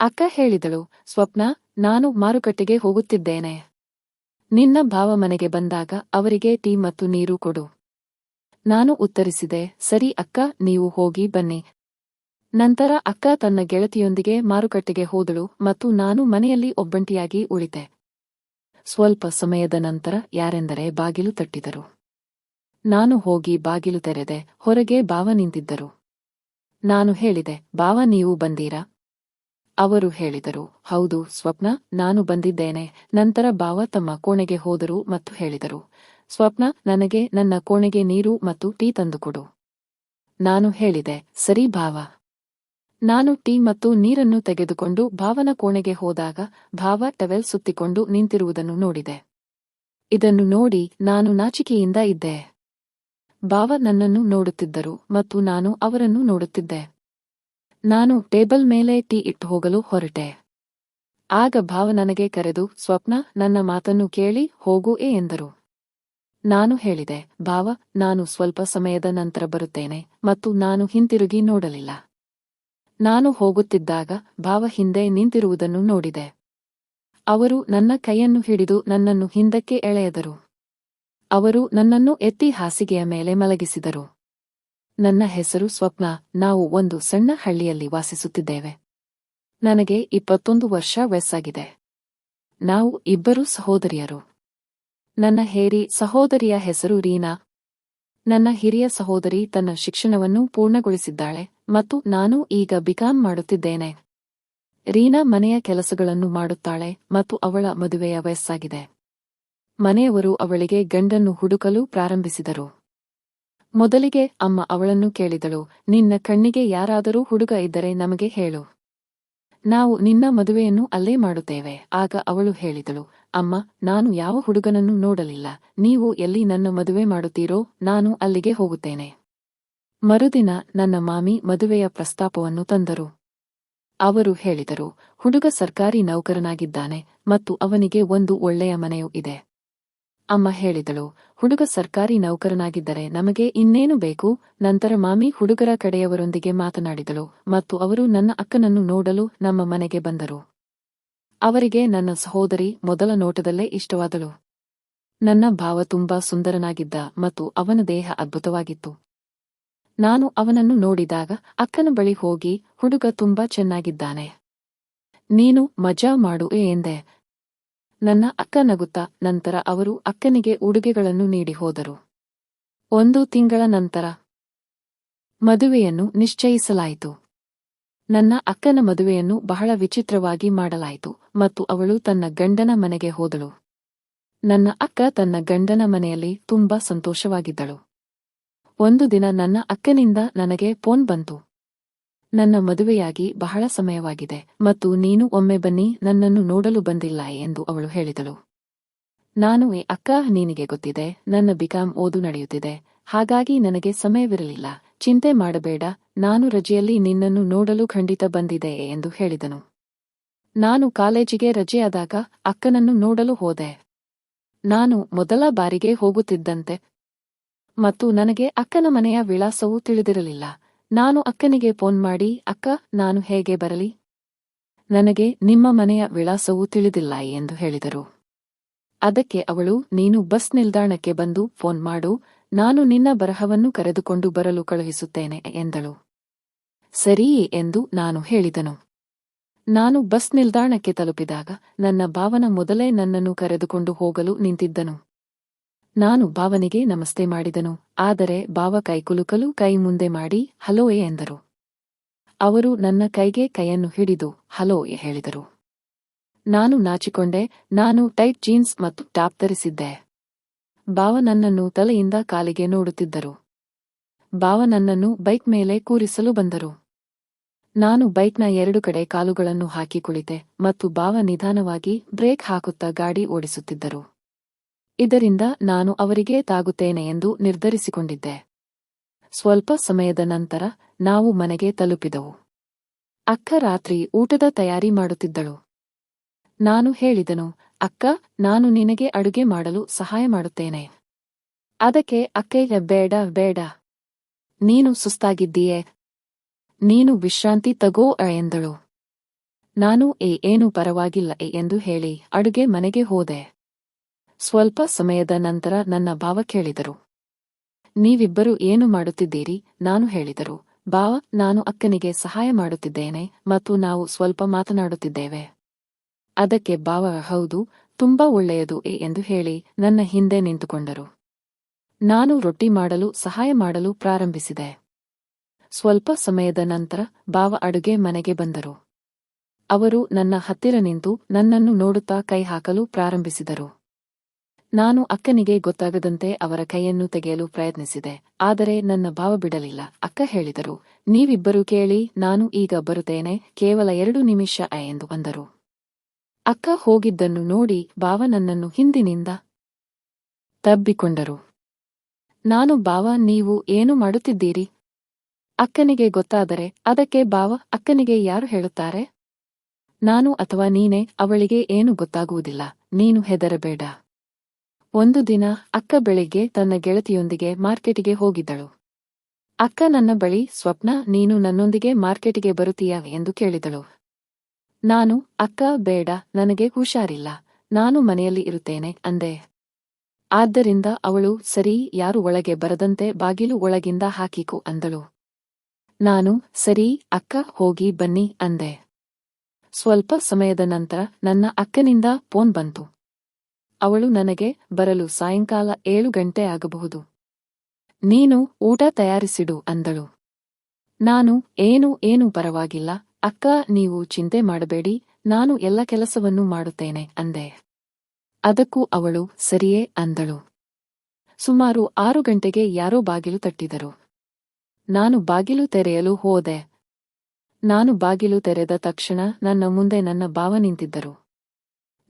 ಅಕ್ಕ ಹೇಳಿದಳು, ಸ್ವಪ್ನ, ನಾನು ಮಾರುಕಟ್ಟೆಗೆ ಹೋಗುತ್ತಿದ್ದೇನೆ. ನಿನ್ನ ಭಾವ ಮನೆಗೆ ಬಂದಾಗ ಅವರಿಗೆ ಟೀ ಮತ್ತು ನೀರು ಕೊಡು. ನಾನು ಉತ್ತರಿಸಿದೆ, ಸರಿ ಅಕ್ಕ, ನೀವು ಹೋಗಿ ಬನ್ನಿ. ನಂತರ ಅಕ್ಕ ತನ್ನ ಗೆಳತಿಯೊಂದಿಗೆ ಮಾರುಕಟ್ಟೆಗೆ ಹೋದಳು ಮತ್ತು ನಾನು ಮನೆಯಲ್ಲಿ ಒಬ್ಬಂಟಿಯಾಗಿ ಉಳಿತೆ ಸ್ವಲ್ಪ ಸಮಯದ ನಂತರ ಯಾರೆಂದರೆ ಬಾಗಿಲು ತಟ್ಟಿದರು. ನಾನು ಹೋಗಿ ಬಾಗಿಲು ತೆರೆದೆ, ಹೊರಗೆ ಬಾವ ನಿಂತಿದ್ದರು. ನಾನು ಹೇಳಿದೆ ಬಾವ ನೀವು ಬಂದೀರಾ? ಅವರು ಹೇಳಿದರು, ಹೌದು, ಸ್ವಪ್ನ, ನಾನು ಬಂದಿದ್ದೇನೆ. ನಂತರ ಬಾವ ತಮ್ಮ ಕೋಣೆಗೆ ಹೋದರು ಮತ್ತು ಹೇಳಿದರು, ಸ್ವಪ್ನ, ನನಗೆ ನನ್ನ ಕೋಣೆಗೆ ನೀರು ಮತ್ತು ಟೀ ತಂದುಕೊಡು. ನಾನು ಹೇಳಿದೆ, ಸರಿ ಭಾವ. ನಾನು ಟೀ ಮತ್ತು ನೀರನ್ನು ತೆಗೆದುಕೊಂಡು ಭಾವನ ಕೋಣೆಗೆ ಹೋದಾಗ ಭಾವ ಟವೆಲ್ ಸುತ್ತಿಕೊಂಡು ನಿಂತಿರುವುದನ್ನು ನೋಡಿದೆ. ಇದನ್ನು ನೋಡಿ ನಾನು ನಾಚಿಕೆಯಿಂದ ಇದ್ದೆ. ಭಾವ ನನ್ನನ್ನು ನೋಡುತ್ತಿದ್ದರು ಮತ್ತು ನಾನು ಅವರನ್ನು ನೋಡುತ್ತಿದ್ದೆ. ನಾನು ಟೇಬಲ್ ಮೇಲೆ ಟೀ ಇಟ್ಟು ಹೋಗಲು ಹೊರಟೆ. ಆಗ ಭಾವ ನನಗೆ ಕರೆದು, ಸ್ವಪ್ನ, ನನ್ನ ಮಾತನ್ನು ಕೇಳಿ ಹೋಗು ಏ ಎಂದರು. ನಾನು ಹೇಳಿದೆ, ಭಾವ, ನಾನು ಸ್ವಲ್ಪ ಸಮಯದ ನಂತರ ಬರುತ್ತೇನೆ ಮತ್ತು ನಾನು ಹಿಂತಿರುಗಿ ನೋಡಲಿಲ್ಲ. ನಾನು ಹೋಗುತ್ತಿದ್ದಾಗ ಭಾವ ಹಿಂದೆ ನಿಂತಿರುವುದನ್ನು ನೋಡಿದೆ. ಅವರು ನನ್ನ ಕೈಯನ್ನು ಹಿಡಿದು ನನ್ನನ್ನು ಹಿಂದಕ್ಕೆ ಎಳೆಯದರು. ಅವರು ನನ್ನನ್ನು ಎತ್ತಿ ಹಾಸಿಗೆಯ ಮೇಲೆ ಮಲಗಿಸಿದರು. ನನ್ನ ಹೆಸರು ಸ್ವಪ್ನ. ನಾವು ಒಂದು ಸಣ್ಣ ಹಳ್ಳಿಯಲ್ಲಿ ವಾಸಿಸುತ್ತಿದ್ದೇವೆ. ನನಗೆ ಇಪ್ಪತ್ತೊಂದು ವರ್ಷ ವಯಸ್ಸಾಗಿದೆ. ನಾವು ಇಬ್ಬರು ಸಹೋದರಿಯರು. ನನ್ನ ಹೇರಿ ಸಹೋದರಿಯ ಹೆಸರು ರೀನಾ. ನನ್ನ ಹಿರಿಯ ಸಹೋದರಿ ತನ್ನ ಶಿಕ್ಷಣವನ್ನು ಪೂರ್ಣಗೊಳಿಸಿದ್ದಾಳೆ ಮತ್ತು ನಾನು ಈಗ ಬಿಕಾಂ ಮಾಡುತ್ತಿದ್ದೇನೆ. ರೀನಾ ಮನೆಯ ಕೆಲಸಗಳನ್ನು ಮಾಡುತ್ತಾಳೆ ಮತ್ತು ಅವಳ ಮದುವೆಯ ವಯಸ್ಸಾಗಿದೆ. ಮನೆಯವರು ಅವಳಿಗೆ ಗಂಡನ್ನು ಹುಡುಕಲು ಪ್ರಾರಂಭಿಸಿದರು. ಮೊದಲಿಗೆ ಅಮ್ಮ ಅವಳನ್ನು ಕೇಳಿದಳು, ನಿನ್ನ ಕಣ್ಣಿಗೆ ಯಾರಾದರೂ ಹುಡುಗ ಇದ್ದರೆ ನಮಗೆ ಹೇಳು. ನಾವು ನಿನ್ನ ಮದುವೆಯನ್ನು ಅಲ್ಲೇ ಮಾಡುತ್ತೇವೆ, ಆಗ ಅವಳು ಹೇಳಿದಳು, ಅಮ್ಮ, ನಾನು ಯಾವ ಹುಡುಗನನ್ನು ನೋಡಲಿಲ್ಲ, ನೀವು ಎಲ್ಲಿ ನನ್ನ ಮದುವೆ ಮಾಡುತ್ತೀರೋ, ನಾನು ಅಲ್ಲಿಗೆ ಹೋಗುತ್ತೇನೆ. ಮರುದಿನ ನನ್ನ ಮಾಮಿ ಮದುವೆಯ ಪ್ರಸ್ತಾಪವನ್ನು ತಂದರು. ಅವರು ಹೇಳಿದರು, ಹುಡುಗ ಸರ್ಕಾರಿ ನೌಕರನಾಗಿದ್ದಾನೆ, ಮತ್ತು ಅವನಿಗೆ ಒಂದು ಒಳ್ಳೆಯ ಮನೆಯೂ ಇದೆ. ಅಮ್ಮ ಹೇಳಿದಳು, ಹುಡುಗ ಸರ್ಕಾರಿ ನೌಕರನಾಗಿದ್ದರೆ ನಮಗೆ ಇನ್ನೇನು ಬೇಕು? ನಂತರ ಮಾಮಿ ಹುಡುಗರ ಕಡೆಯವರೊಂದಿಗೆ ಮಾತನಾಡಿದಳು, ಮತ್ತು ಅವರು ನನ್ನ ಅಕ್ಕನನ್ನು ನೋಡಲು ನಮ್ಮ ಮನೆಗೆ ಬಂದರು. ಅವರಿಗೆ ನನ್ನ ಸಹೋದರಿ ಮೊದಲ ನೋಟದಲ್ಲೇ ಇಷ್ಟವಾದಳು. ನನ್ನ ಭಾವ ತುಂಬಾ ಸುಂದರನಾಗಿದ್ದ ಮತ್ತು ಅವನ ದೇಹ ಅದ್ಭುತವಾಗಿತ್ತು. ನಾನು ಅವನನ್ನು ನೋಡಿದಾಗ ಅಕ್ಕನ ಬಳಿ ಹೋಗಿ, ಹುಡುಗ ತುಂಬಾ ಚೆನ್ನಾಗಿದ್ದಾನೆ. ನೀನು ಮಜಾ ಮಾಡು ಎಂದೆ. ನನ್ನ ಅಕ್ಕ ನಗುತ್ತಾ ನಂತರ ಅವರು ಅಕ್ಕನಿಗೆ ಉಡುಗೆಗಳನ್ನು ನೀಡಿ ಹೋದರು. ಒಂದು ತಿಂಗಳ ನಂತರ ಮದುವೆಯನ್ನು ನಿಶ್ಚಯಿಸಲಾಯಿತು. ನನ್ನ ಅಕ್ಕನ ಮದುವೆಯನ್ನು ಬಹಳ ವಿಚಿತ್ರವಾಗಿ ಮಾಡಲಾಯಿತು ಮತ್ತು ಅವಳು ತನ್ನ ಗಂಡನ ಮನೆಗೆ ಹೋದಳು. ನನ್ನ ಅಕ್ಕ ತನ್ನ ಗಂಡನ ಮನೆಯಲ್ಲಿ ತುಂಬಾ ಸಂತೋಷವಾಗಿದ್ದಳು. ಒಂದು ದಿನ ನನ್ನ ಅಕ್ಕನಿಂದ ನನಗೆ ಫೋನ್ ಬಂತು. ನನ್ನ ಮದುವೆಯಾಗಿ ಬಹಳ ಸಮಯವಾಗಿದೆ ಮತ್ತು ನೀನು ಒಮ್ಮೆ ಬನ್ನಿ, ನನ್ನನ್ನು ನೋಡಲು ಬಂದಿಲ್ಲ ಎಂದು ಅವಳು ಹೇಳಿದಳು. ನಾನು, ಏ ಅಕ್ಕ, ನಿನಗೆ ಗೊತ್ತಿದೆ, ನನ್ನ ಬಿಕಾಂ ಓದು ನಡೆಯುತ್ತಿದೆ, ಹಾಗಾಗಿ ನನಗೆ ಸಮಯವಿರಲಿಲ್ಲ, ಚಿಂತೆ ಮಾಡಬೇಡ, ನಾನು ರಜೆಯಲ್ಲಿ ನಿನ್ನನ್ನು ನೋಡಲು ಖಂಡಿತ ಬಂದಿದೆ, ಎಂದು ಹೇಳಿದನು. ನಾನು ಕಾಲೇಜಿಗೆ ರಜೆಯಾದಾಗ ಅಕ್ಕನನ್ನು ನೋಡಲು ಹೋದೆ. ನಾನು ಮೊದಲ ಬಾರಿಗೆ ಹೋಗುತ್ತಿದ್ದಂತೆ ಮತ್ತು ನನಗೆ ಅಕ್ಕನ ಮನೆಯ ವಿಳಾಸವೂ ತಿಳಿದಿರಲಿಲ್ಲ. ನಾನು ಅಕ್ಕನಿಗೆ ಫೋನ್ ಮಾಡಿ, ಅಕ್ಕ, ನಾನು ಹೇಗೆ ಬರಲಿ? ನನಗೆ ನಿಮ್ಮ ಮನೆಯ ವಿಳಾಸವೂ ತಿಳಿದಿಲ್ಲ ಎಂದು ಹೇಳಿದರು. ಅದಕ್ಕೆ ಅವಳು, ನೀನು ಬಸ್ ನಿಲ್ದಾಣಕ್ಕೆ ಬಂದು ಫೋನ್ ಮಾಡು, ನಾನು ನಿನ್ನ ಬರಹವನ್ನು ಕರೆದುಕೊಂಡು ಬರಲು ಕಳುಹಿಸುತ್ತೇನೆ ಎಂದಳು. ಸರಿಯೇ ಎಂದು ನಾನು ಹೇಳಿದನು. ನಾನು ಬಸ್ ನಿಲ್ದಾಣಕ್ಕೆ ತಲುಪಿದಾಗ, ನನ್ನ ಭಾವನ ಮೊದಲೇ ನನ್ನನ್ನು ಕರೆದುಕೊಂಡು ಹೋಗಲು ನಿಂತಿದ್ದನು. ನಾನು ಬಾವನಿಗೆ ನಮಸ್ತೆ ಮಾಡಿದನು, ಆದರೆ ಭಾವ ಕೈಕುಲುಕಲು ಕೈ ಮುಂದೆ ಮಾಡಿ ಹಲೋ ಎಂದರು. ಅವರು ನನ್ನ ಕೈಗೆ ಕೈಯನ್ನು ಹಿಡಿದು ಹಲೋ ಹೇಳಿದರು. ನಾನು ನಾಚಿಕೊಂಡೆ, ನಾನು ಟೈಟ್ ಜೀನ್ಸ್ ಮತ್ತು ಟಾಪ್ ಧರಿಸಿದ್ದೆ. ಭಾವ ನನ್ನನ್ನು ತಲೆಯಿಂದ ಕಾಲಿಗೆ ನೋಡುತ್ತಿದ್ದರು. ಭಾವ ನನ್ನನ್ನು ಬೈಕ್ ಮೇಲೆ ಕೂರಿಸಲು ಬಂದರು. ನಾನು ಬೈಕ್ನ ಎರಡು ಕಡೆ ಕಾಲುಗಳನ್ನು ಹಾಕಿ ಕುಳಿತೆ ಮತ್ತು ಭಾವ ನಿಧಾನವಾಗಿ ಬ್ರೇಕ್ ಹಾಕುತ್ತಾ ಗಾಡಿ ಓಡಿಸುತ್ತಿದ್ದರು. ಇದರಿಂದ ನಾನು ಅವರಿಗೆ ತಾಗುತ್ತೇನೆ ಎಂದು ನಿರ್ಧರಿಸಿಕೊಂಡಿದ್ದೆ. ಸ್ವಲ್ಪ ಸಮಯದ ನಂತರ ನಾವು ಮನೆಗೆ ತಲುಪಿದವು. ಅಕ್ಕ ರಾತ್ರಿ ಊಟದ ತಯಾರಿ ಮಾಡುತ್ತಿದ್ದಳು. ನಾನು ಹೇಳಿದನು, ಅಕ್ಕ, ನಾನು ನಿನಗೆ ಅಡುಗೆ ಮಾಡಲು ಸಹಾಯ ಮಾಡುತ್ತೇನೆ. ಅದಕ್ಕೆ ಅಕ್ಕಯ್ಯ ಬೇಡ ಬೇಡ. ನೀನು ಸುಸ್ತಾಗಿದ್ದೀಯೇ. ನೀನು ವಿಶ್ರಾಂತಿ ತಗೋ ಎಂದಳು. ನಾನು, ಏ, ಏನು ಪರವಾಗಿಲ್ಲ ಎಂದು ಹೇಳಿ ಅಡುಗೆ ಮನೆಗೆ ಹೋದೆ. ಸ್ವಲ್ಪ ಸಮಯದ ನಂತರ ನನ್ನ ಭಾವ ಕೇಳಿದರು. ನೀವಿಬ್ಬರು ಏನು ಮಾಡುತ್ತಿದ್ದೀರಿ? ನಾನು ಹೇಳಿದರು. ಭಾವ, ನಾನು ಅಕ್ಕನಿಗೆ ಸಹಾಯ ಮಾಡುತ್ತಿದ್ದೇನೆ ಮತ್ತು ನಾವು ಸ್ವಲ್ಪ ಮಾತನಾಡುತ್ತಿದ್ದೇವೆ. ಅದಕ್ಕೆ ಭಾವ, ಹೌದು, ತುಂಬಾ ಒಳ್ಳೆಯದು ಎಂದು ಹೇಳಿ ನನ್ನ ಹಿಂದೆ ನಿಂತುಕೊಂಡರು. ನಾನು ರೊಟ್ಟಿ ಮಾಡಲು, ಸಹಾಯ ಮಾಡಲು ಪ್ರಾರಂಭಿಸಿದೆ. ಸ್ವಲ್ಪ ಸಮಯದ ನಂತರ ಭಾವ ಅಡುಗೆ ಮನೆಗೆ ಬಂದರು. ಅವರು ನನ್ನ ಹತ್ತಿರ ನಿಂತು ನನ್ನನ್ನು ನೋಡುತ್ತಾ ಕೈ ಹಾಕಲು ಪ್ರಾರಂಭಿಸಿದರು. ನಾನು ಅಕ್ಕನಿಗೆ ಗೊತ್ತಾಗದಂತೆ ಅವರ ಕೈಯನ್ನು ತೆಗೆಯಲು ಪ್ರಯತ್ನಿಸಿದೆ, ಆದರೆ ನನ್ನ ಭಾವ ಬಿಡಲಿಲ್ಲ. ಅಕ್ಕ ಹೇಳಿದರು, ನೀವಿಬ್ಬರು ಕೇಳಿ, ನಾನು ಈಗ ಬರುತ್ತೇನೆ, ಕೇವಲ ಎರಡು ನಿಮಿಷ ಎಂದು ಬಂದರು ಅಕ್ಕ ಹೋಗಿದ್ದನ್ನು ನೋಡಿ ಭಾವ ನನ್ನನ್ನು ಹಿಂದಿನಿಂದ ತಬ್ಬಿಕೊಂಡರು. ನಾನು, ಭಾವ, ನೀವು ಏನು ಮಾಡುತ್ತಿದ್ದೀರಿ? ಅಕ್ಕನಿಗೆ ಗೊತ್ತಾದರೆ, ಅದಕ್ಕೆ ಭಾವ, ಅಕ್ಕನಿಗೆ ಯಾರು ಹೇಳುತ್ತಾರೆ? ನಾನು ಅಥವಾ ನೀನೇ, ಅವಳಿಗೆ ಏನು ಗೊತ್ತಾಗುವುದಿಲ್ಲ, ನೀನು ಹೆದರಬೇಡ. ಒಂದು ದಿನ ಅಕ್ಕ ಬೆಳಿಗ್ಗೆ ತನ್ನ ಗೆಳತಿಯೊಂದಿಗೆ ಮಾರ್ಕೆಟಿಗೆ ಹೋಗಿದ್ದಳು. ಅಕ್ಕ ನನ್ನ ಬಳಿ, ಸ್ವಪ್ನ, ನೀನು ನನ್ನೊಂದಿಗೆ ಮಾರ್ಕೆಟಿಗೆ ಬರುತ್ತೀಯ? ಎಂದು ಕೇಳಿದಳು. ನಾನು, ಅಕ್ಕ, ಬೇಡ, ನನಗೆ ಹುಷಾರಿಲ್ಲ, ನಾನು ಮನೆಯಲ್ಲಿ ಇರುತ್ತೇನೆ, ಅಂದೆ. ಆದ್ದರಿಂದ ಅವಳು, ಸರಿ, ಯಾರು ಒಳಗೆ ಬರದಂತೆ ಬಾಗಿಲು ಒಳಗಿಂದ ಹಾಕಿಕು, ಅಂದಳು. ನಾನು, ಸರಿ, ಅಕ್ಕ, ಹೋಗಿ ಬನ್ನಿ, ಅಂದೆ. ಸ್ವಲ್ಪ ಸಮಯದ ನಂತರ ನನ್ನ ಅಕ್ಕನಿಂದ ಫೋನ್ ಬಂತು. ಅವಳು ನನಗೆ ಬರಲು ಸಾಯಂಕಾಲ ಏಳು ಗಂಟೆ ಆಗಬಹುದು. ನೀನು ಊಟ ತಯಾರಿಸಿಡು ಅಂದಳು. ನಾನು, ಏನು ಏನು ಪರವಾಗಿಲ್ಲ. ಅಕ್ಕ, ನೀವು ಚಿಂತೆ ಮಾಡಬೇಡಿ. ನಾನು ಎಲ್ಲ ಕೆಲಸವನ್ನೂ ಮಾಡುತ್ತೇನೆ ಅಂದೆ. ಅದಕ್ಕೂ ಅವಳು, ಸರಿಯೇ ಅಂದಳು. ಸುಮಾರು ಆರು ಗಂಟೆಗೆ ಯಾರೋ ಬಾಗಿಲು ತಟ್ಟಿದರು. ನಾನು ಬಾಗಿಲು ತೆರೆಯಲು ಹೋದೆ. ನಾನು ಬಾಗಿಲು ತೆರೆದ ತಕ್ಷಣ ನನ್ನ ಮುಂದೆ ನನ್ನ ಭಾವ ನಿಂತಿದ್ದರು.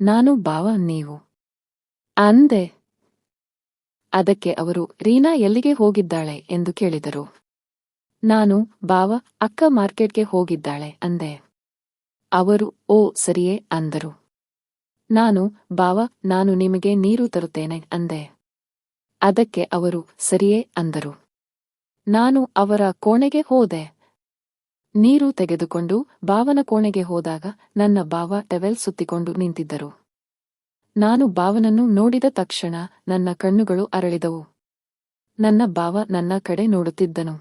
ನಾನು ಭಾವ, ನೀವು. ಅಂದೆ. ಅದಕ್ಕೆ ಅವರು, ರೀನಾ ಎಲ್ಲಿಗೆ ಹೋಗಿದ್ದಾಳೆ? ಎಂದು ಕೇಳಿದರು. ನಾನು, ಬಾವ, ಅಕ್ಕ ಮಾರ್ಕೆಟ್ಗೆ ಹೋಗಿದ್ದಾಳೆ, ಅಂದೆ. ಅವರು, ಓ, ಸರಿಯೇ, ಅಂದರು. ನಾನು, ಬಾವ, ನಾನು ನಿಮಗೆ ನೀರು ತರುತ್ತೇನೆ, ಅಂದೆ. ಅದಕ್ಕೆ ಅವರು, ಸರಿಯೇ, ಅಂದರು. ನಾನು ಅವರ ಕೋಣೆಗೆ ಹೋದೆ. ನೀರು ತೆಗೆದುಕೊಂಡು ಬಾವನ ಕೋಣೆಗೆ ಹೋದಾಗ ನನ್ನ ಬಾವ ಟೆವೆಲ್ ಸುತ್ತಿಕೊಂಡು ನಿಂತಿದ್ದರು. ನಾನು ಭಾವನನ್ನು ನೋಡಿದ ತಕ್ಷಣ ನನ್ನ ಕಣ್ಣುಗಳು ಅರಳಿದವು. ನನ್ನ ಭಾವ ನನ್ನ ಕಡೆ ನೋಡುತ್ತಿದ್ದನು.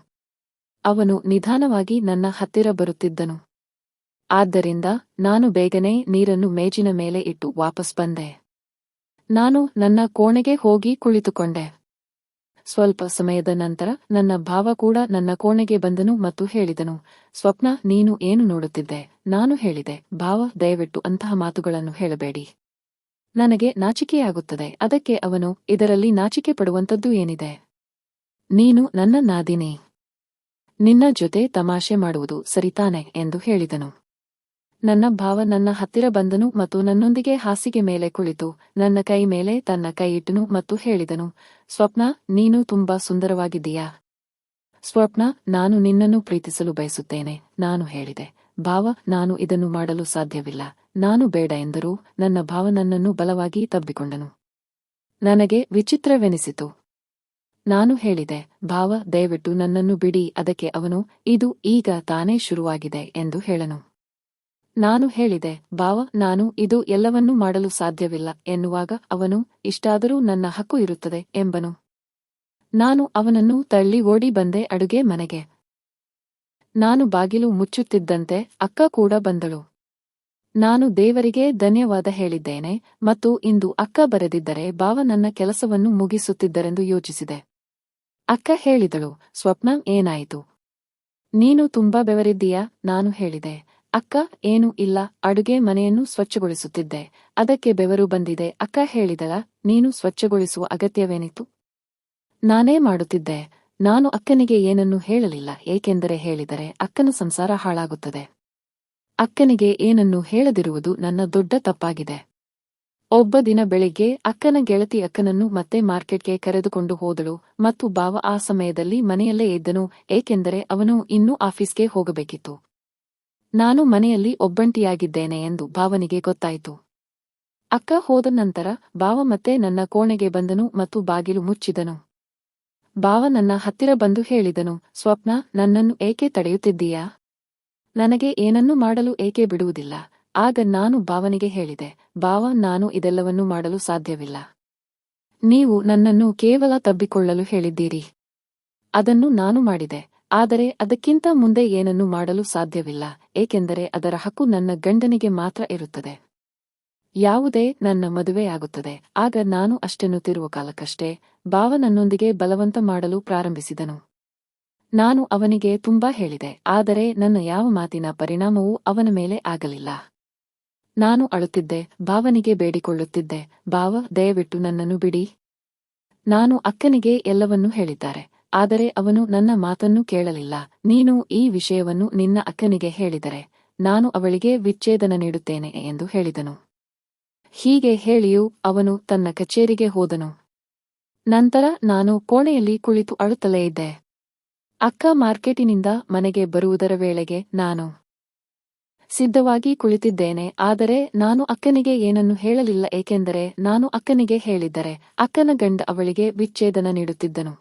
ಅವನು ನಿಧಾನವಾಗಿ ನನ್ನ ಹತ್ತಿರ ಬರುತ್ತಿದ್ದನು. ಆದ್ದರಿಂದ ನಾನು ಬೇಗನೆ ನೀರನ್ನು ಮೇಜಿನ ಮೇಲೆ ಇಟ್ಟು ವಾಪಸ್ ಬಂದೆ. ನಾನು ನನ್ನ ಕೋಣೆಗೆ ಹೋಗಿ ಕುಳಿತುಕೊಂಡೆ. ಸ್ವಲ್ಪ ಸಮಯದ ನಂತರ ನನ್ನ ಭಾವ ಕೂಡ ನನ್ನ ಕೋಣೆಗೆ ಬಂದನು ಮತ್ತು ಹೇಳಿದನು, ಸ್ವಪ್ನ, ನೀನು ಏನು ನೋಡುತ್ತಿದ್ದೆ? ನಾನು ಹೇಳಿದೆ, ಭಾವ, ದಯವಿಟ್ಟು ಅಂತಹ ಮಾತುಗಳನ್ನು ಹೇಳಬೇಡಿ. ನನಗೆ ನಾಚಿಕೆಯಾಗುತ್ತದೆ. ಅದಕ್ಕೆ ಅವನು, ಇದರಲ್ಲಿ ನಾಚಿಕೆ ಪಡುವಂಥದ್ದು ಏನಿದೆ? ನೀನು ನನ್ನ ನಾದಿನಿ ನಿನ್ನ ಜೊತೆ ತಮಾಷೆ ಮಾಡುವುದು ಸರಿತಾನೆ ಎಂದು ಹೇಳಿದನು. ನನ್ನ ಭಾವ ನನ್ನ ಹತ್ತಿರ ಬಂದನು ಮತ್ತು ನನ್ನೊಂದಿಗೆ ಹಾಸಿಗೆ ಮೇಲೆ ಕುಳಿತು, ನನ್ನ ಕೈ ಮೇಲೆ ತನ್ನ ಕೈ ಇಟ್ಟನು ಮತ್ತು ಹೇಳಿದನು, ಸ್ವಪ್ನ, ನೀನು ತುಂಬಾ ಸುಂದರವಾಗಿದ್ದೀಯಾ? ಸ್ವಪ್ನ, ನಾನು ನಿನ್ನನ್ನು ಪ್ರೀತಿಸಲು ಬಯಸುತ್ತೇನೆ, ನಾನು ಹೇಳಿದೆ. ಭಾವ, ನಾನು ಇದನ್ನು ಮಾಡಲು ಸಾಧ್ಯವಿಲ್ಲ. ನಾನು ಬೇಡ ಎಂದರೂ ನನ್ನ ಭಾವನನ್ನನ್ನು ಬಲವಾಗಿ ತಬ್ಬಿಕೊಂಡನು. ನನಗೆ ವಿಚಿತ್ರವೆನಿಸಿತು. ನಾನು ಹೇಳಿದೆ, ಭಾವ, ದಯವಿಟ್ಟು ನನ್ನನ್ನು ಬಿಡಿ, ಅದಕ್ಕೆ ಅವನು, ಇದು ಈಗ ತಾನೇ ಶುರುವಾಗಿದೆ ಎಂದು ಹೇಳನು. ನಾನು ಹೇಳಿದೆ, ಭಾವ, ನಾನು ಇದು ಎಲ್ಲವನ್ನೂ ಮಾಡಲು ಸಾಧ್ಯವಿಲ್ಲ ಎನ್ನುವಾಗ ಅವನು, ಇಷ್ಟಾದರೂ ನನ್ನ ಹಕ್ಕು ಇರುತ್ತದೆ ಎಂಬನು. ನಾನು ಅವನನ್ನು ತಳ್ಳಿ ಓಡಿ ಬಂದೆ ಅಡುಗೆ ಮನೆಗೆ. ನಾನು ಬಾಗಿಲು ಮುಚ್ಚುತ್ತಿದ್ದಂತೆ ಅಕ್ಕ ಕೂಡ ಬಂದಳು. ನಾನು ದೇವರಿಗೆ ಧನ್ಯವಾದ ಹೇಳಿದ್ದೇನೆ ಮತ್ತು ಇಂದು ಅಕ್ಕ ಬರೆದಿದ್ದರೆ ಭಾವ ನನ್ನ ಕೆಲಸವನ್ನು ಮುಗಿಸುತ್ತಿದ್ದರೆಂದು ಯೋಚಿಸಿದೆ. ಅಕ್ಕ ಹೇಳಿದಳು, ಸ್ವಪ್ನ ಏನಾಯಿತು? ನೀನು ತುಂಬಾ ಬೆವರಿದ್ದೀಯಾ? ನಾನು ಹೇಳಿದೆ, ಅಕ್ಕ, ಏನೂ ಇಲ್ಲ, ಅಡುಗೆ ಮನೆಯನ್ನು ಸ್ವಚ್ಛಗೊಳಿಸುತ್ತಿದ್ದೆ, ಅದಕ್ಕೆ ಬೆವರು ಬಂದಿದೆ. ಅಕ್ಕ ಹೇಳಿದಳ, ನೀನು ಸ್ವಚ್ಛಗೊಳಿಸುವ ಅಗತ್ಯವೇನಿತ್ತು? ನಾನೇ ಮಾಡುತ್ತಿದ್ದೆ, ನಾನು ಅಕ್ಕನಿಗೆ ಏನನ್ನೂ ಹೇಳಲಿಲ್ಲ, ಏಕೆಂದರೆ ಹೇಳಿದರೆ ಅಕ್ಕನ ಸಂಸಾರ ಹಾಳಾಗುತ್ತದೆ. ಅಕ್ಕನಿಗೆ ಏನನ್ನು ಹೇಳದಿರುವುದು ನನ್ನ ದೊಡ್ಡ ತಪ್ಪಾಗಿದೆ. ಒಬ್ಬ ದಿನ ಬೆಳಿಗ್ಗೆ ಅಕ್ಕನ ಗೆಳತಿ ಅಕ್ಕನನ್ನು ಮತ್ತೆ ಮಾರ್ಕೆಟ್ಗೆ ಕರೆದುಕೊಂಡು ಹೋದಳು ಮತ್ತು ಬಾವ ಆ ಸಮಯದಲ್ಲಿ ಮನೆಯಲ್ಲೇ ಇದ್ದನು, ಏಕೆಂದರೆ ಅವನು ಇನ್ನೂ ಆಫೀಸ್ಗೆ ಹೋಗಬೇಕಿತ್ತು. ನಾನು ಮನೆಯಲ್ಲಿ ಒಬ್ಬಂಟಿಯಾಗಿದ್ದೇನೆ ಎಂದು ಭಾವನಿಗೆ ಗೊತ್ತಾಯಿತು. ಅಕ್ಕ ಹೋದ ನಂತರ ಬಾವ ಮತ್ತೆ ನನ್ನ ಕೋಣೆಗೆ ಬಂದನು ಮತ್ತು ಬಾಗಿಲು ಮುಚ್ಚಿದನು. ಬಾವ ನನ್ನ ಹತ್ತಿರ ಬಂದು ಹೇಳಿದನು, ಸ್ವಪ್ನ ನನ್ನನ್ನು ಏಕೆ ತಡೆಯುತ್ತಿದ್ದೀಯಾ? ನನಗೆ ಏನನ್ನೂ ಮಾಡಲು ಏಕೆ ಬಿಡುವುದಿಲ್ಲ. ಆಗ ನಾನು ಭಾವನಿಗೆ ಹೇಳಿದೆ, ಭಾವ, ನಾನು ಇದೆಲ್ಲವನ್ನೂ ಮಾಡಲು ಸಾಧ್ಯವಿಲ್ಲ. ನೀವು ನನ್ನನ್ನು ಕೇವಲ ತಬ್ಬಿಕೊಳ್ಳಲು ಹೇಳಿದ್ದೀರಿ. ಅದನ್ನು ನಾನು ಮಾಡಿದೆ, ಆದರೆ ಅದಕ್ಕಿಂತ ಮುಂದೆ ಏನನ್ನೂ ಮಾಡಲು ಸಾಧ್ಯವಿಲ್ಲ, ಏಕೆಂದರೆ ಅದರ ಹಕ್ಕು ನನ್ನ ಗಂಡನಿಗೆ ಮಾತ್ರ ಇರುತ್ತದೆ. ಯಾವುದೇ ನನ್ನ ಮದುವೆಯಾಗುತ್ತದೆ. ಆಗ ನಾನು ಅಷ್ಟೆನ್ನುತ್ತಿರುವ ಕಾಲಕ್ಕಷ್ಟೇ ಭಾವ ಬಲವಂತ ಮಾಡಲು ಪ್ರಾರಂಭಿಸಿದನು. ನಾನು ಅವನಿಗೆ ತುಂಬಾ ಹೇಳಿದೆ, ಆದರೆ ನನ್ನ ಯಾವ ಮಾತಿನ ಪರಿಣಾಮವೂ ಅವನ ಮೇಲೆ ಆಗಲಿಲ್ಲ. ನಾನು ಅಳುತ್ತಿದ್ದೆ, ಭಾವನಿಗೆ ಬೇಡಿಕೊಳ್ಳುತ್ತಿದ್ದೆ, ಭಾವ, ದಯವಿಟ್ಟು ನನ್ನನ್ನು ಬಿಡಿ. ನಾನು ಅಕ್ಕನಿಗೆ ಎಲ್ಲವನ್ನೂ ಹೇಳಿದ್ದಾರೆ, ಆದರೆ ಅವನು ನನ್ನ ಮಾತನ್ನು ಕೇಳಲಿಲ್ಲ. ನೀನು ಈ ವಿಷಯವನ್ನು ನಿನ್ನ ಅಕ್ಕನಿಗೆ ಹೇಳಿದರೆ, ನಾನು ಅವಳಿಗೆ ವಿಚ್ಛೇದನ ನೀಡುತ್ತೇನೆ ಎಂದು ಹೇಳಿದನು. ಹೀಗೆ ಹೇಳಿಯೂ ಅವನು ತನ್ನ ಕಚೇರಿಗೆ ಹೋದನು. ನಂತರ ನಾನು ಕೋಣೆಯಲ್ಲಿ ಕುಳಿತು ಅಳುತ್ತಲೇ ಇದ್ದೆ. ಅಕ್ಕ ಮಾರ್ಕೆಟಿನಿಂದ ಮನೆಗೆ ಬರುವುದರ ವೇಳೆಗೆ ನಾನು ಸಿದ್ಧವಾಗಿ ಕುಳಿತಿದ್ದೇನೆ, ಆದರೆ ನಾನು ಅಕ್ಕನಿಗೆ ಏನನ್ನು ಹೇಳಲಿಲ್ಲ, ಏಕೆಂದರೆ ನಾನು ಅಕ್ಕನಿಗೆ ಹೇಳಿದ್ದರೆ ಅಕ್ಕನ ಗಂಡ ಅವಳಿಗೆ ವಿಚ್ಛೇದನ ನೀಡುತ್ತಿದ್ದನು.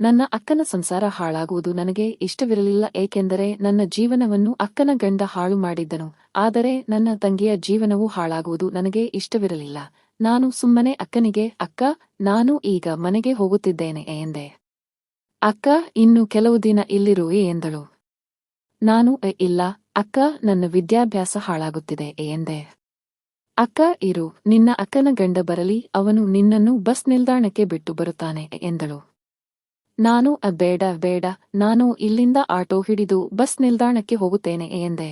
ನನ್ನ ಅಕ್ಕನ ಸಂಸಾರ ಹಾಳಾಗುವುದು ನನಗೆ ಇಷ್ಟವಿರಲಿಲ್ಲ, ಏಕೆಂದರೆ ನನ್ನ ಜೀವನವನ್ನು ಅಕ್ಕನ ಗಂಡ ಹಾಳು ಮಾಡಿದ್ದನು, ಆದರೆ ನನ್ನ ತಂಗಿಯ ಜೀವನವೂ ಹಾಳಾಗುವುದು ನನಗೆ ಇಷ್ಟವಿರಲಿಲ್ಲ. ನಾನು ಸುಮ್ಮನೆ ಅಕ್ಕನಿಗೆ, ಅಕ್ಕ, ನಾನು ಈಗ ಮನೆಗೆ ಹೋಗುತ್ತಿದ್ದೇನೆ, ಎಂದೆ. ಅಕ್ಕ ಇನ್ನು ಕೆಲವು ದಿನ ಇಲ್ಲಿರುವೆ ಎಂದಳು. ನಾನು "ಎ, ಇಲ್ಲ ಅಕ್ಕ ನನ್ನ ವಿದ್ಯಾಭ್ಯಾಸ ಹಾಳಾಗುತ್ತಿದೆ ಎಂದೆ. ಅಕ್ಕ ಇರು ನಿನ್ನ ಅಕ್ಕನ ಗಂಡ ಬರಲಿ ಅವನು ನಿನ್ನನ್ನು ಬಸ್ ನಿಲ್ದಾಣಕ್ಕೆ ಬಿಟ್ಟು ಬರುತ್ತಾನೆ ಎಂದಳು. ನಾನು "ಅ, ಬೇಡ ಬೇಡ ನಾನು ಇಲ್ಲಿಂದ ಆಟೋ ಹಿಡಿದು ಬಸ್ ನಿಲ್ದಾಣಕ್ಕೆ ಹೋಗುತ್ತೇನೆ ಎಂದೆ.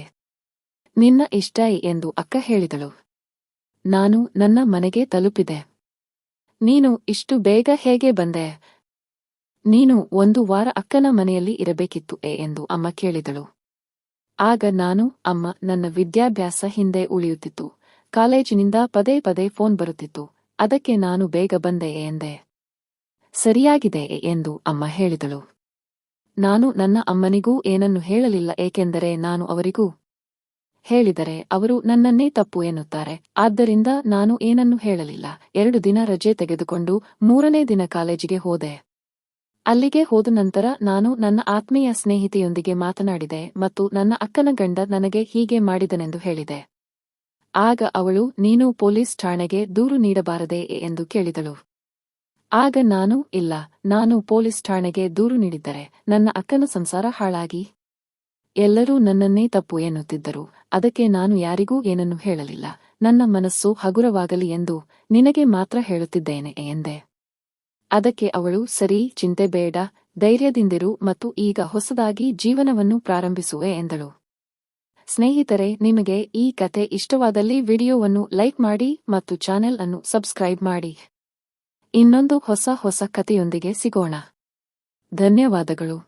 ನಿನ್ನ ಇಷ್ಟ ಎಂದು ಅಕ್ಕ ಹೇಳಿದಳು. ನಾನು ನನ್ನ ಮನೆಗೆ ತಲುಪಿದೆ. ನೀನು ಇಷ್ಟು ಬೇಗ ಹೇಗೆ ಬಂದೆ? ನೀನು ಒಂದು ವಾರ ಅಕ್ಕನ ಮನೆಯಲ್ಲಿ ಇರಬೇಕಿತ್ತು ಎ ಎಂದು ಅಮ್ಮ ಕೇಳಿದಳು. ಆಗ ನಾನು, ಅಮ್ಮ, ನನ್ನ ವಿದ್ಯಾಭ್ಯಾಸ ಹಿಂದೆ ಉಳಿಯುತ್ತಿತ್ತು. ಕಾಲೇಜಿನಿಂದ ಪದೇ ಪದೇ ಫೋನ್ ಬರುತ್ತಿತ್ತು. ಅದಕ್ಕೆ ನಾನು ಬೇಗ ಬಂದೆ ಎಂದೆ. ಸರಿಯಾಗಿದೆ ಎಂದು ಅಮ್ಮ ಹೇಳಿದಳು. ನಾನು ನನ್ನ ಅಮ್ಮನಿಗೂ ಏನನ್ನು ಹೇಳಲಿಲ್ಲ, ಏಕೆಂದರೆ ನಾನು ಅವರಿಗೂ ಹೇಳಿದರೆ ಅವರು ನನ್ನನ್ನೇ ತಪ್ಪು ಎನ್ನುತ್ತಾರೆ. ಆದ್ದರಿಂದ ನಾನು ಏನನ್ನು ಹೇಳಲಿಲ್ಲ. ಎರಡು ದಿನ ರಜೆ ತೆಗೆದುಕೊಂಡು ಮೂರನೇ ದಿನ ಕಾಲೇಜಿಗೆ ಹೋದೆ. ಅಲ್ಲಿಗೆ ಹೋದ ನಂತರ ನಾನು ನನ್ನ ಆತ್ಮೀಯ ಸ್ನೇಹಿತೆಯೊಂದಿಗೆ ಮಾತನಾಡಿದೆ ಮತ್ತು ನನ್ನ ಅಕ್ಕನ ಗಂಡ ನನಗೆ ಹೀಗೆ ಮಾಡಿದನೆಂದು ಹೇಳಿದೆ. ಆಗ ಅವಳು, ನೀನು ಪೊಲೀಸ್ ಠಾಣೆಗೆ ದೂರು ನೀಡಬಾರದೆ ಎಂದು ಕೇಳಿದಳು. ಆಗ ನಾನು, ಇಲ್ಲ, ನಾನು ಪೊಲೀಸ್ ಠಾಣೆಗೆ ದೂರು ನೀಡಿದ್ದರೆ ನನ್ನ ಅಕ್ಕನ ಸಂಸಾರ ಹಾಳಾಗಿ. ಎಲ್ಲರೂ ನನ್ನನ್ನೇ ತಪ್ಪು ಎನ್ನುತ್ತಿದ್ದರು, ಅದಕ್ಕೆ ನಾನು ಯಾರಿಗೂ ಏನನ್ನೂ ಹೇಳಲಿಲ್ಲ. ನನ್ನ ಮನಸ್ಸು ಹಗುರವಾಗಲಿ ಎಂದು ನಿನಗೆ ಮಾತ್ರ ಹೇಳುತ್ತಿದ್ದೇನೆ ಎಂದೆ. ಅದಕ್ಕೆ ಅವಳು, ಸರಿ, ಚಿಂತೆ ಬೇಡ, ಧೈರ್ಯದಿಂದಿರು ಮತ್ತು ಈಗ ಹೊಸದಾಗಿ ಜೀವನವನ್ನು ಪ್ರಾರಂಭಿಸುವೆ ಎಂದಳು. ಸ್ನೇಹಿತರೆ, ನಿಮಗೆ ಈ ಕತೆ ಇಷ್ಟವಾದಲ್ಲಿ ವಿಡಿಯೋವನ್ನು ಲೈಕ್ ಮಾಡಿ ಮತ್ತು ಚಾನೆಲ್ ಅನ್ನು ಸಬ್ಸ್ಕ್ರೈಬ್ ಮಾಡಿ. ಇನ್ನೊಂದು ಹೊಸ ಹೊಸ ಕಥೆಯೊಂದಿಗೆ ಸಿಗೋಣ. ಧನ್ಯವಾದಗಳು.